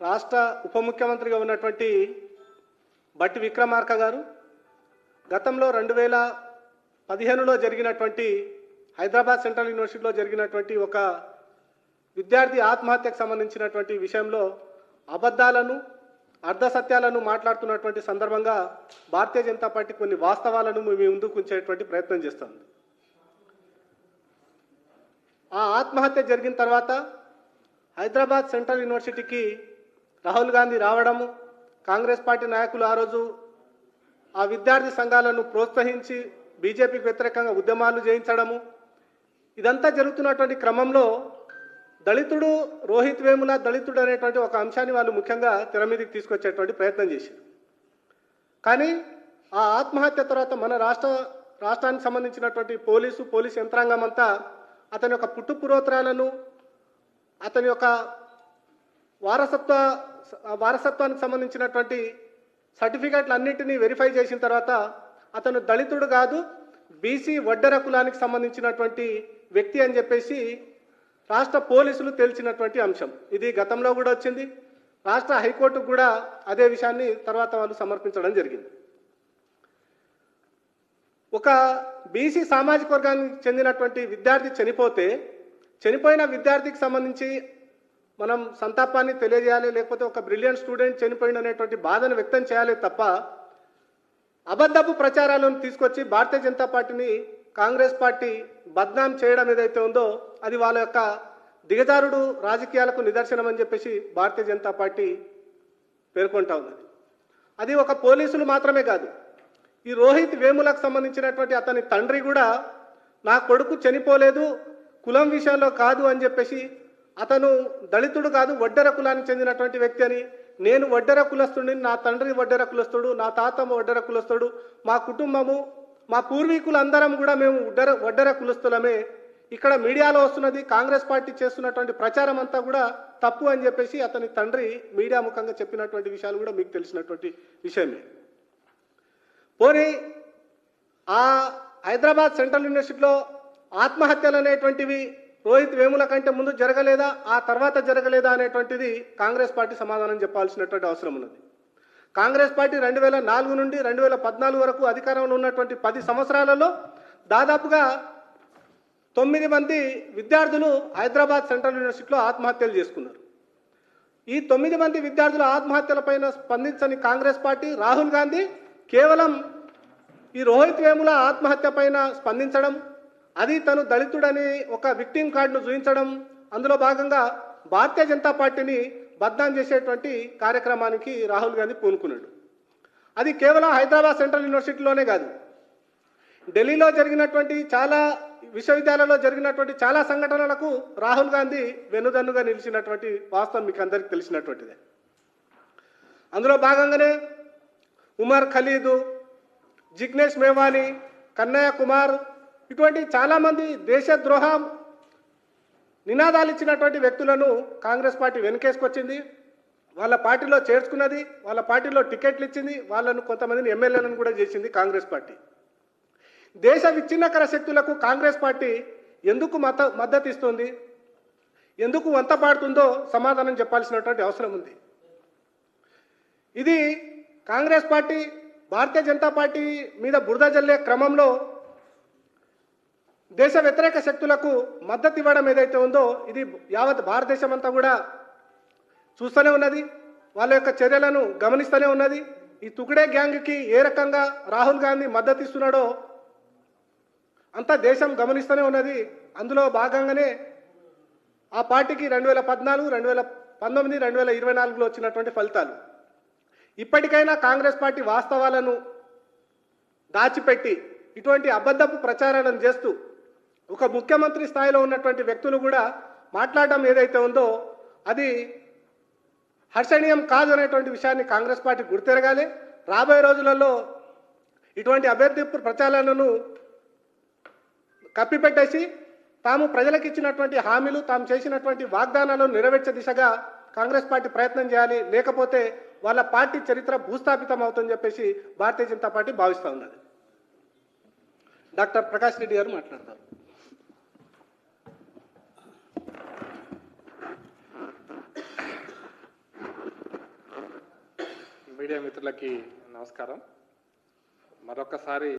రాష్ట్ర ఉప ముఖ్యమంత్రిగా ఉన్నటువంటి బట్టి విక్రమార్క గారు గతంలో రెండు వేల పదిహేనులో జరిగినటువంటి హైదరాబాద్ సెంట్రల్ యూనివర్సిటీలో జరిగినటువంటి ఒక విద్యార్థి ఆత్మహత్యకు సంబంధించినటువంటి విషయంలో అబద్ధాలను అర్ధసత్యాలను మాట్లాడుతున్నటువంటి సందర్భంగా భారతీయ జనతా పార్టీ కొన్ని వాస్తవాలను మీ ముందుకు ఉంచేటువంటి ప్రయత్నం చేస్తుంది. ఆ ఆత్మహత్య జరిగిన తర్వాత హైదరాబాద్ సెంట్రల్ యూనివర్సిటీకి రాహుల్ గాంధీ రావడము కాంగ్రెస్ పార్టీ నాయకులు ఆ రోజు ఆ విద్యార్థి సంఘాలను ప్రోత్సహించి బీజేపీకి వ్యతిరేకంగా ఉద్యమాలు చేయించడము. ఇదంతా జరుగుతున్నటువంటి క్రమంలో దళితుడు రోహిత్ వేముల దళితుడు అనేటువంటి ఒక అంశాన్ని వాళ్ళు ముఖ్యంగా తెర మీదకి తీసుకొచ్చేటువంటి ప్రయత్నం చేశారు. కానీ ఆ ఆత్మహత్య తర్వాత మన రాష్ట్ర రాష్ట్రానికి సంబంధించినటువంటి పోలీసు పోలీసు యంత్రాంగం అంతా అతని యొక్క పుట్టు పూర్వోత్తరాలను అతని యొక్క వారసత్వ వారసత్వానికి సంబంధించినటువంటి సర్టిఫికెట్లు అన్నింటినీ వెరిఫై చేసిన తర్వాత అతను దళితుడు కాదు బీసీ వడ్డెర కులానికి సంబంధించినటువంటి వ్యక్తి అని చెప్పేసి రాష్ట్ర పోలీసులు తేల్చినటువంటి అంశం. ఇది గతంలో కూడా వచ్చింది. రాష్ట్ర హైకోర్టుకు కూడా అదే విషయాన్ని తర్వాత వాళ్ళు సమర్పించడం జరిగింది. ఒక బీసీ సామాజిక వర్గానికి చెందినటువంటి విద్యార్థి చనిపోతే చనిపోయిన విద్యార్థికి సంబంధించి మనం సంతాపాన్ని తెలియజేయాలి లేకపోతే ఒక బ్రిలియంట్ స్టూడెంట్ చనిపోయింది అనేటువంటి బాధను వ్యక్తం చేయాలి తప్ప అబద్ధపు ప్రచారాలను తీసుకొచ్చి భారతీయ జనతా పార్టీని కాంగ్రెస్ పార్టీ బద్నాం చేయడం ఏదైతే ఉందో అది వాళ్ళ యొక్క దిగజారుడు రాజకీయాలకు నిదర్శనం అని చెప్పేసి భారతీయ జనతా పార్టీ పేర్కొంటా ఉన్నది. అది ఒక పోలీసులు మాత్రమే కాదు. ఈ రోహిత్ వేములకు సంబంధించినటువంటి అతని తండ్రి కూడా నా కొడుకు చనిపోలేదు కులం విషయంలో కాదు అని చెప్పేసి అతను దళితుడు కాదు వడ్డెర కులానికి చెందినటువంటి వ్యక్తి అని. నేను వడ్డెర కులస్తుడిని నా తండ్రి వడ్డెర కులస్తుడు నా తాత వడ్డెర కులస్తుడు మా కుటుంబము మా పూర్వీకులు అందరం కూడా మేము వడ్డెర వడ్డెర కులస్తులమే. ఇక్కడ మీడియాలో వస్తున్నది కాంగ్రెస్ పార్టీ చేస్తున్నటువంటి ప్రచారం అంతా కూడా తప్పు అని చెప్పేసి అతని తండ్రి మీడియా ముఖంగా చెప్పినటువంటి విషయాలు కూడా మీకు తెలిసినటువంటి విషయమే. పోనీ ఆ హైదరాబాద్ సెంట్రల్ యూనివర్సిటీలో ఆత్మహత్యలు అనేటువంటివి రోహిత్ వేముల కంటే ముందు జరగలేదా ఆ తర్వాత జరగలేదా అనేటువంటిది కాంగ్రెస్ పార్టీ సమాధానం చెప్పాల్సినటువంటి అవసరం ఉన్నది. కాంగ్రెస్ పార్టీ రెండు వేల నాలుగు నుండి రెండు వేల పద్నాలుగు వరకు అధికారంలో ఉన్నటువంటి పది సంవత్సరాలలో దాదాపుగా తొమ్మిది మంది విద్యార్థులు హైదరాబాద్ సెంట్రల్ యూనివర్సిటీలో ఆత్మహత్యలు చేసుకున్నారు. ఈ తొమ్మిది మంది విద్యార్థుల ఆత్మహత్యలపైన స్పందించని కాంగ్రెస్ పార్టీ రాహుల్ గాంధీ కేవలం ఈ రోహిత్ వేముల ఆత్మహత్య పైన స్పందించడం అది తను దళితుడని ఒక విక్టిమ్ కార్డును చూపించడం అందులో భాగంగా భారతీయ జనతా పార్టీని బద్నాం చేసేటువంటి కార్యక్రమానికి రాహుల్ గాంధీ పూనుకున్నాడు. అది కేవలం హైదరాబాద్ సెంట్రల్ యూనివర్సిటీలోనే కాదు. ఢిల్లీలో జరిగినటువంటి చాలా విశ్వవిద్యాలయంలో జరిగినటువంటి చాలా సంఘటనలకు రాహుల్ గాంధీ వెన్నుదన్నుగా నిలిచినటువంటి వాస్తవం మీకు అందరికీ తెలిసినటువంటిదే. అందులో భాగంగానే ఉమర్ ఖలీదు జిగ్నేష్ మేవాని కన్నయ్య కుమార్ ఇటువంటి చాలామంది దేశద్రోహ నినాదాలు ఇచ్చినటువంటి వ్యక్తులను కాంగ్రెస్ పార్టీ వెనుకేసుకొచ్చింది. వాళ్ళ పార్టీలో చేర్చుకున్నది వాళ్ళ పార్టీలో టికెట్లు ఇచ్చింది వాళ్ళను కొంతమందిని ఎమ్మెల్యేలను కూడా చేసింది కాంగ్రెస్ పార్టీ. దేశ విచ్ఛిన్నకర శక్తులకు కాంగ్రెస్ పార్టీ ఎందుకు మత మద్దతు ఇస్తుంది? ఎందుకు వంత పాడుతుందో సమాధానం చెప్పాల్సినటువంటి అవసరం ఉంది. ఇది కాంగ్రెస్ పార్టీ భారతీయ జనతా పార్టీ మీద బురద జల్లే క్రమంలో దేశ వ్యతిరేక శక్తులకు మద్దతు ఇవ్వడం ఏదైతే ఉందో ఇది యావత్ భారతదేశం అంతా కూడా చూస్తూనే ఉన్నది. వాళ్ళ యొక్క చర్యలను గమనిస్తూనే ఉన్నది. ఈ తుకుడే గ్యాంగ్కి ఏ రకంగా రాహుల్ గాంధీ మద్దతు ఇస్తున్నాడో అంతా దేశం గమనిస్తూనే ఉన్నది. అందులో భాగంగానే ఆ పార్టీకి రెండు వేల పద్నాలుగు రెండు వేల పంతొమ్మిది రెండు వేల ఇరవై నాలుగులో వచ్చినటువంటి ఫలితాలు. ఇప్పటికైనా కాంగ్రెస్ పార్టీ వాస్తవాలను దాచిపెట్టి ఇటువంటి అబద్ధపు ప్రచారాలను చేస్తూ ఒక ముఖ్యమంత్రి స్థాయిలో ఉన్నటువంటి వ్యక్తులు కూడా మాట్లాడడం ఏదైతే ఉందో అది హర్షణీయం కాదు అనేటువంటి విషయాన్ని కాంగ్రెస్ పార్టీ గుర్తెరగాలి. రాబోయే రోజులలో ఇటువంటి అభ్యర్థి ప్రచారాలను కప్పిపెట్టేసి తాము ప్రజలకు ఇచ్చినటువంటి హామీలు తాము చేసినటువంటి వాగ్దానాలను నెరవేర్చే దిశగా కాంగ్రెస్ పార్టీ ప్రయత్నం చేయాలి. లేకపోతే వాళ్ళ పార్టీ చరిత్ర భూస్థాపితం అవుతుందని చెప్పేసి భారతీయ జనతా పార్టీ భావిస్తూ ఉన్నది. డాక్టర్ ప్రకాష్ రెడ్డి గారు మాట్లాడతారు. మీడియా మిత్రులకి నమస్కారం. మరొకసారి